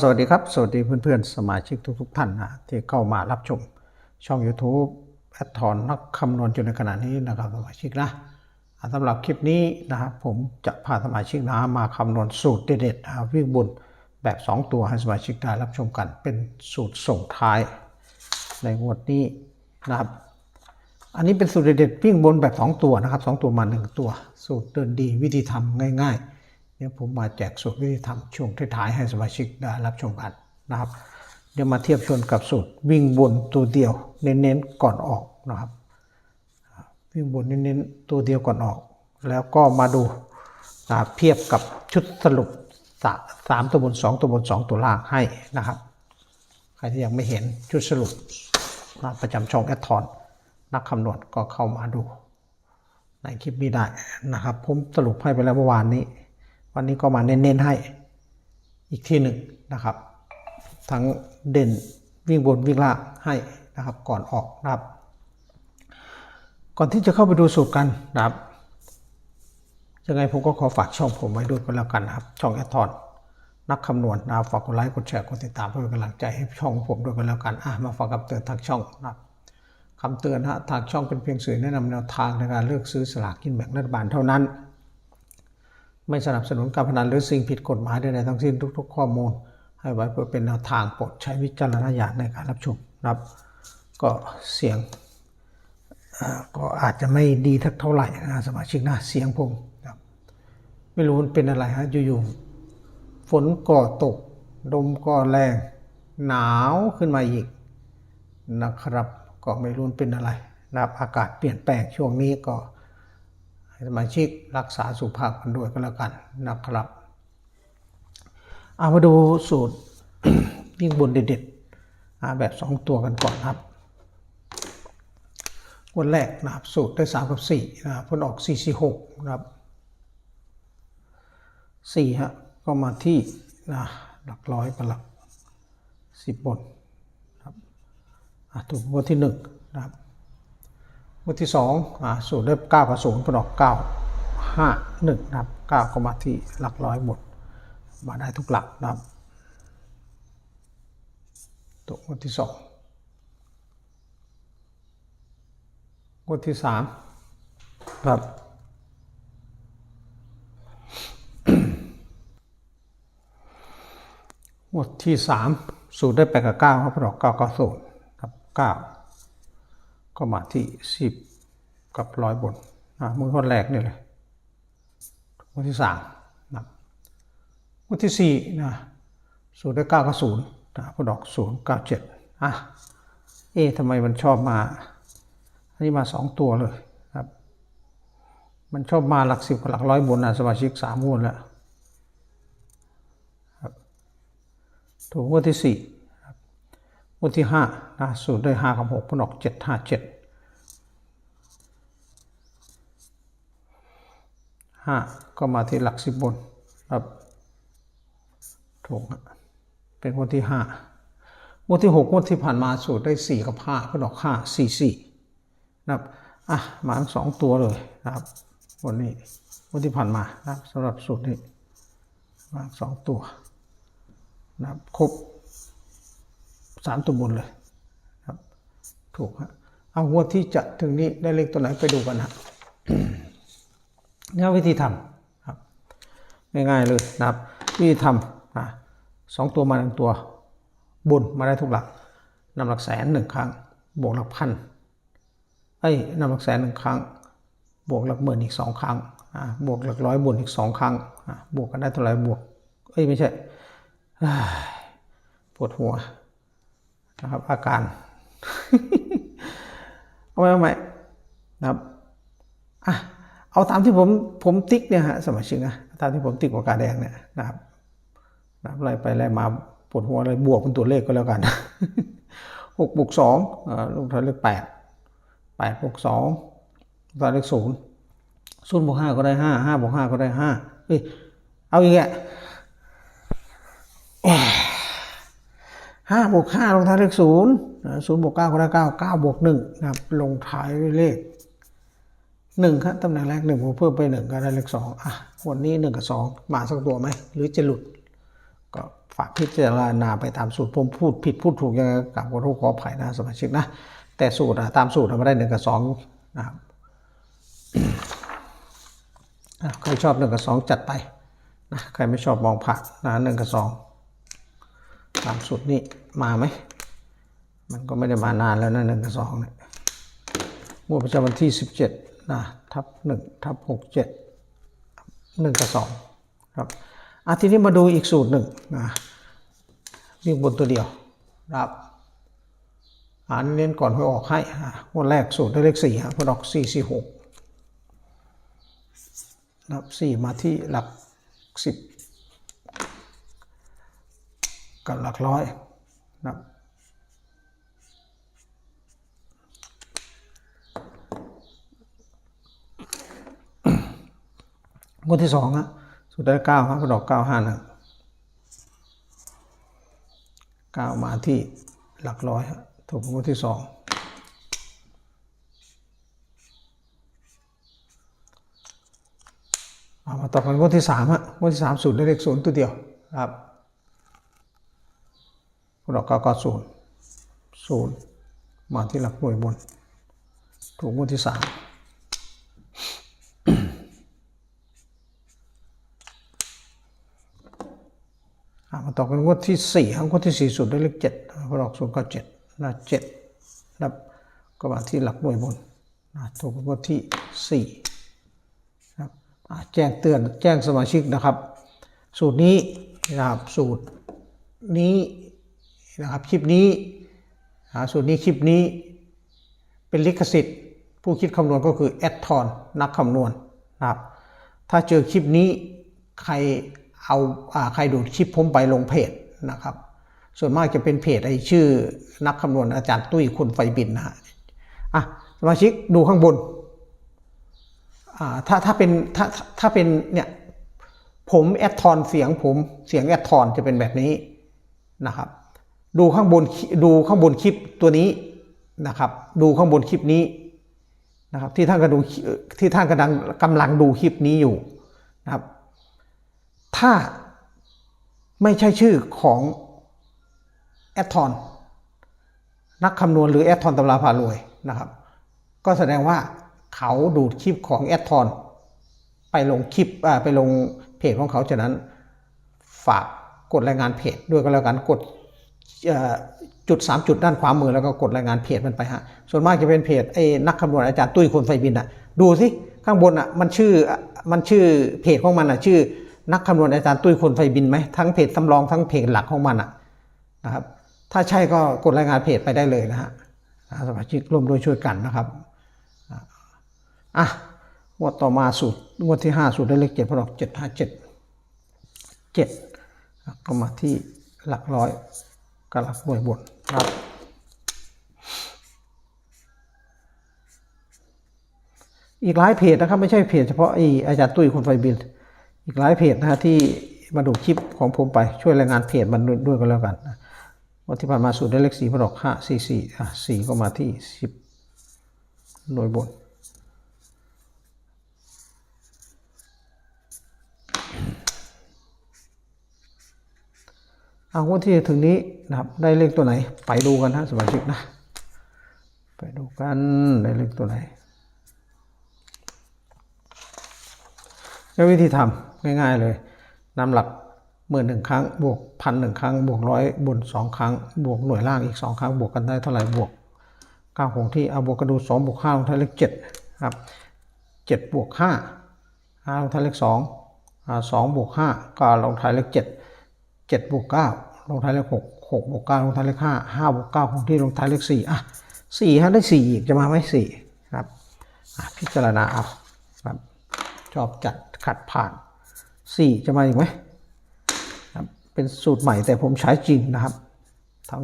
สวัสดีครับ สวัสดีเพื่อนๆสมาชิกทุก ๆ ท่านนะที่เข้ามารับชม ช่อง YouTube แอดทอนนักคำนวณอยู่ในขณะนี้นะครับสมาชิกนะสำหรับคลิปนี้นะครับผมจะพาสมาชิกนะมาคำนวณสูตรเด็ดๆนะวิ่งบนแบบ 2 ตัวให้สมาชิกได้รับชมกันเป็นสูตรส่งท้าย ในงวดนี้นะครับ อันนี้เป็นสูตรเด็ดๆวิ่งบนแบบ 2 ตัวนะครับ 2 ตัวมา 1 ตัว สูตรเดินดีวิธีทำง่าย ๆ เดี๋ยวผมมาแจกสูตรวิธีทำช่วงท้ายให้สมาชิกได้รับชมกันนะครับ เดี๋ยวมาเทียบชนกับสูตรวิ่งบนตัวเดียว เน้นๆก่อนออกนะครับ วิ่งบนเน้นๆตัวเดียวก่อนออก แล้วก็มาดูเทียบกับชุดสรุปสามตัวบนสองตัวบนสองตัวล่างให้นะครับ ใครที่ยังไม่เห็นชุดสรุปประจำช่องแอดทอนนักคำนวณก็เข้ามาดูในคลิปนี้ได้นะครับ ผมสรุปให้ไปแล้วเมื่อวานนี้ วันนี้ก็มาเน้นๆให้อีกที่หนึ่งนะครับ ทั้งเด่นวิ่งบนวิ่งล่างให้นะครับก่อนออกนะครับ ก่อนที่จะเข้าไปดูสูตรกันนะครับยังไงผมก็ขอฝากช่องผมไว้ด้วยก็แล้วกันนะครับ ช่องแอดทอนนักคำนวณนะฝากกดไลค์กดแชร์กดติดตามเพื่อเป็นกำลังใจให้ช่องผมด้วยกันแล้วกันอะมาฟังคำเตือนทางช่องนะครับคำเตือนฮะทางช่องเป็นเพียงสื่อแนะนำแนวทางในการเลือกซื้อสลากกินแบ่งรัฐบาลเท่านั้น ไม่สนับสนุนการพนันหรือสิ่งผิดกฎหมายใดๆทั้งสิ้นทุก ๆ ข้อมูล ให้ไว้เพื่อเป็นแนวทางโปรดใช้วิจารณญาณในการรับชมนะครับ ก็เสียงก็อาจจะไม่ดีทักเท่าไหร่นะสมาชิกนะเสียงผมครับไม่รู้มันเป็นอะไรฮะอยู่ๆฝนก็ตกลมก็แรง หนาวขึ้นมาอีกนะครับ ก็ไม่รู้เป็นอะไรนะครับอากาศเปลี่ยนแปลงช่วงนี้ก็ สมาชิกรักษาสุขภาพกันด้วยก็แล้วกันนะครับเอามาดูสูตรวิ่งบนเด็ดๆแบบ 2 ตัวกันก่อนครับวันแรกนะครับสูตรได้ 3 กับ4นะครับผลออก4 4 6นะครับ4ฮะก็มาที่นะหลักร้อยกับหลัก10บนครับถูกงวดที่1นะครับ งวดที่2อะสูตรได้9กับ0ผลออก9 5 1นะครับ9ก็มาที่หลักร้อยหมด มาได้ทุกหลักนะครับตัวงวดที่2งวดที่สามครับงวดที่สามสูตรได้แปดกับเก้าครับพออกเก้าก้าศูนย์ครับเก้า ก็มาที่สิบกับร้อยบนอะมือคนแรกนี่เลยงวดที่สามนะครับงวดที่สี่นะสูตรได้เก้ากับศูนย์นะพอดอกศูนย์เก้าเจ็ดอะเอ๊ะทำไมมันชอบมา อันนี้มาสองตัวเลยครับ มันชอบมาหลักสิบกับหลักร้อยบนนะสมาชิกสามวดแล้วถูกงวดที่สี่ วดที่ห้านะสูตรได้ห้ากับหกพนออกเจ็ดห้าเจ็ดห้าก็มาที่หลักสิบบนครับถูกเป็นงวดที่ห้างวดที่หกงวดที่ผ่านมาสูตรได้สี่กับห้าพนออกห้าสี่สี่นะครับอะมาทั้งสองตัวเลยนะครับวันนี้วันที่ผ่านมานะครับสำหรับสูตรนี้มาทั้งสองตัวนะครับครบ สามตัวบนเลยครับ ถูกฮะเอางวดที่จะถึงนี้ได้เลขตัวไหนไปดูกันฮะนี่วิธีทำครับ ง่ายๆเลยนะครับ วิธีทำอะสองตัวมาหนึ่งตัวบนมาได้ทุกหลักนำหลักแสนหนึ่งครั้ง บวกหลักพันเอ้ยนำหลักแสนหนึ่งครั้ง บวกหลักหมื่นอีกสองครั้งอ่าบวกหลักร้อยบวกอีกสองครั้งอ่าบวกกันได้เท่าไหร่บวกเอ้ยไม่ใช่ปวดหัวะครับ อาการ เอาไว้เอาไว้นะครับอะเอาตามที่ผมผมติ๊กเนี่ยฮะสมัยชิกนะตามที่ผมติ๊กปากกาแดงเนี่ยนะครับนับไล่ไปไล่มาปวดหัวอะไรบวกเป็นตัวเลขก็แล้วกันหกบวกสองลูกท้ายเลขแปดแปดบวกสองลูกท้ายเลขศูนย์ศูนย์บวกห้าก็ได้ห้าห้าบวกห้าก็ได้ห้าเฮ้ยเอาอย่างเงี้ย ห้าบวกห้าลงท้ายเลขศูนย์ศูนย์บวกเก้าก็ได้าเก้าบวกหนะครับลงท้ายเลขหนึ่งครับตำแหน่งแรก1ผมเพิ่มไปหนึ่งก็ได้เลขสองอะวันนี้หนึ่งกับสอ2มาสักตัวไหม หรือจะหลุด ก็ฝากพิจารณาไปตามสูตรผมพูดผิดพูดถูกยังไงกับขอโทษขออภัยนะสมาชิกนะ แต่สูตรตามสูตรทำได้หนึ่งกับสองนะครับใครชอบหนึ่งกับสองจัดไปนะใครไม่ชอบมองผ่านนะงกับสอง สองตามสูตรนี้มาไหม มันก็ไม่ได้มานานแล้วนะหนึ่งกับสองเนี่ยงวดประจำวันที่สิบเจ็ดนะทับหนึ่งทับหกเจ็ดหนึ่งกับสองครับอะทีนี้มาดูอีกสูตรหนึ่งนะวิ่งบนตัวเดียวครับอ่านเน้นก่อนหวยออกให้อะงวดแรกสูตรได้เลขสี่ฮะพอดอกสี่สี่หกนับสี่มาที่หลักสิบ กับหลักร้อยนับงวดที่สองอะสุดได้เก้าครับดอกเก้าห้านึ่งเก้ามาที่หลักร้อยฮะถูกงวดที่สองเอามาต่อกันงวดที่สามฮะงวดที่สามศูนย์ได้เลขศูนย์ตัวเดียวครับ ดอกเก้าเก้าศูนย์ศูนย์มาที่หลักหน่วยบน ถูกงวดที่สามมาต่อกันงวดที่สี่ครับงวดที่สี่ศูนย์ได้เลขเจ็ดพอดอกศูนย์เก้าเจ็ดนะเจ็ดนับก็มาที่หลักหน่วยบนนะถูกงวดที่สี่ครับแจ้งเตือนแจ้งสมาชิกนะครับ สูตรนี้นะครับสูตรนี้ นะครับคลิปนี้สูตรนี้คลิปนี้เป็นลิขสิทธิ์ ผู้คิดคำนวณก็คือแอดทอนนักคำนวณนะครับถ้าเจอคลิปนี้ใครเอาอาใครดูดคลิปผมไปลงเพจนะครับส่วนมากจะเป็นเพจไอชื่อนักคำนวณอาจารย์ตุ้ยคุณไฟบินนะฮะอะสมาชิกดูข้างบนอ่าถ้าถ้าเป็นถ้าถ้าเป็นเนี่ยผมแอดทอนเสียงผมเสียงแอดทอนจะเป็นแบบนี้นะครับ ดูข้างบนดูข้างบนคลิปตัวนี้นะครับ ดูข้างบนคลิปนี้นะครับ ที่ท่านกำลังดูที่ท่านกำลังกำลังดูคลิปนี้อยู่นะครับ ถ้าไม่ใช่ชื่อของแอดทอนนักคำนวณหรือแอดทอนตำราพารวยนะครับ ก็แสดงว่าเขาดูดคลิปของแอดทอนไปลงคลิปไปลงเพจของเขาฉะนั้นฝากกดรายงานเพจด้วยก็แล้วกันกด จุดสามจุดด้านขวามือแล้วก็กดรายงานเพจมันไปฮะส่วนมากจะเป็นเพจไอ้นักคำนวณอาจารย์ตุ้ยคนไฟบินอะดูสิข้างบนอะมันชื่อมันชื่อเพจของมันอะชื่อ นักคำนวณอาจารย์ตุ้ยคนไฟบินไหมทั้งเพจสำรองทั้งเพจหลักของมันอะนะครับถ้าใช่ก็กดรายงานเพจไปได้เลยนะฮะสมาชิกร่วมด้วยช่วยกันนะครับอะงวดต่อมาสูตรงวดที่ห้าสูตรได้เลขเจ็ดพอดอกเจ็ดห้าเจ็ดเจ็ดก็มาที่หลักร้อย กลักหน่วยบนครับอีกหลายเพจนะครับ ไม่ใช่เพจเฉพาะไออาจารย์ตุ้ยคนไฟบิน อีกหลายเพจนะฮะที่มาดูคลิปของผมไปช่วยรายงานเพจมันด้วยกันแล้วกันวันที่ผ่านมาสูตรได้เลขสี่พอดอกห้าสี่สี่อะสี่ก็มาที่สิบหน่วยบน เอางวดที่ถึงนี้นะครับ ได้เลขตัวไหน ไปดูกันฮะสมาชิกนะ ไปดูกันได้เลขตัวไหนก็วิธีทำง่าย ๆเลยนำหลักหมื่นหนึ่งครั้ง บวกพันหนึ่งครั้ง บวกร้อยบนสองครั้ง บวกหน่วยล่างอีกสองครั้ง บวกกันได้เท่าไหร่บวกเก้าคงที่เอาบวกกระดูสองบวกห้าลงท้ายเลขเจ็ดครับเจ็ดบวกห้าห้าลงท้ายเลขสองสองบวกห้าก็ลงท้ายเลขเจ็ด เจ็ดบวกเก้าลงท้ายเลขหกหกบวกเก้าลงท้ายเลขห้าห้าบวกเก้าคงที่ลงท้ายเลขสี่อะสี่ฮะได้สี่อีกจะมาไหมสี่ครับพิจารณาเอาครับชอบจัดขัดผ่านสี่จะมาอีกไหมครับเป็นสูตรใหม่แต่ผมใช้จริงนะครับ ทั้ง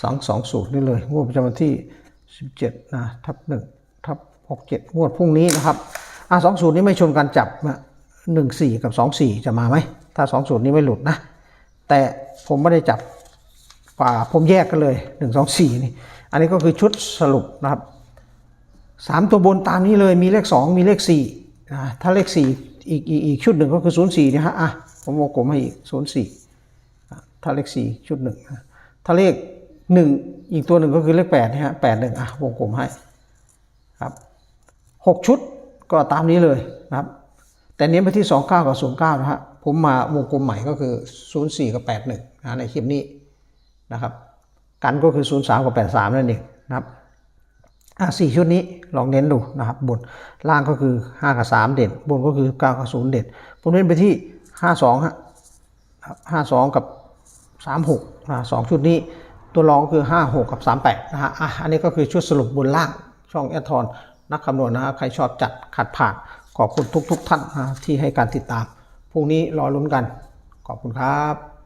สองสองสูตรนี่เลยงวดประจำวันที่สิบเจ็ดนะทับหนึ่งทับหกเจ็ดงวดพรุ่งนี้นะครับอะสองสูตรนี้ไม่ชนกันจับหนึ่งสี่กับสองสี่จะมาไหมถ้าสองสูตรนี้ไม่หลุดนะ แต่ผมไม่ได้จับป่าผมแยกกันเลยหนึ่งสองสี่นี่ อันนี้ก็คือชุดสรุปนะครับสามตัวบนตามนี้เลยมีเลขสองมีเลขสี่นะถ้าเลขสี่อีกอีกอีกชุดหนึ่งก็คือศูนย์สี่นะฮะอะผมวงกลมให้อีกศูนย์สี่ถ้าเลขสี่ชุดหนึ่งถ้าเลขหนึ่งอีกตัวหนึ่งก็คือเลขแปดนะฮะแปดหนึ่งอะวงกลมให้ครับหกชุดก็ตามนี้เลยนะครับ แต่เน้นไปที่สองเก้ากับศูนย์เก้านะฮะ ผมมาวงกลมใหม่ก็คือศูนย์สี่กับแปดหนึ่งนะในคลิปนี้นะครับ กันก็คือศูนย์สามกับแปดสามนั่นเองนะครับอะสี่ชุดนี้ลองเน้นดูนะครับบนล่างก็คือ 5 กับ 3 เด่น บนก็คือ 9 กับ 0 เด่น ผมเน้นไปที่ 5 2ฮะห้าสองกับ 3 6นะสองชุดนี้ตัวรองก็คือ 5 6 กับ 38นะฮะอะอันนี้ก็คือชุดสรุปบนล่างช่องแอดทอนนักคำนวณนะฮะใครชอบจัดขัดผ่านขอบคุณทุกๆท่านนะที่ให้การติดตาม พรุ่งนี้รอลุ้นกัน ขอบคุณครับ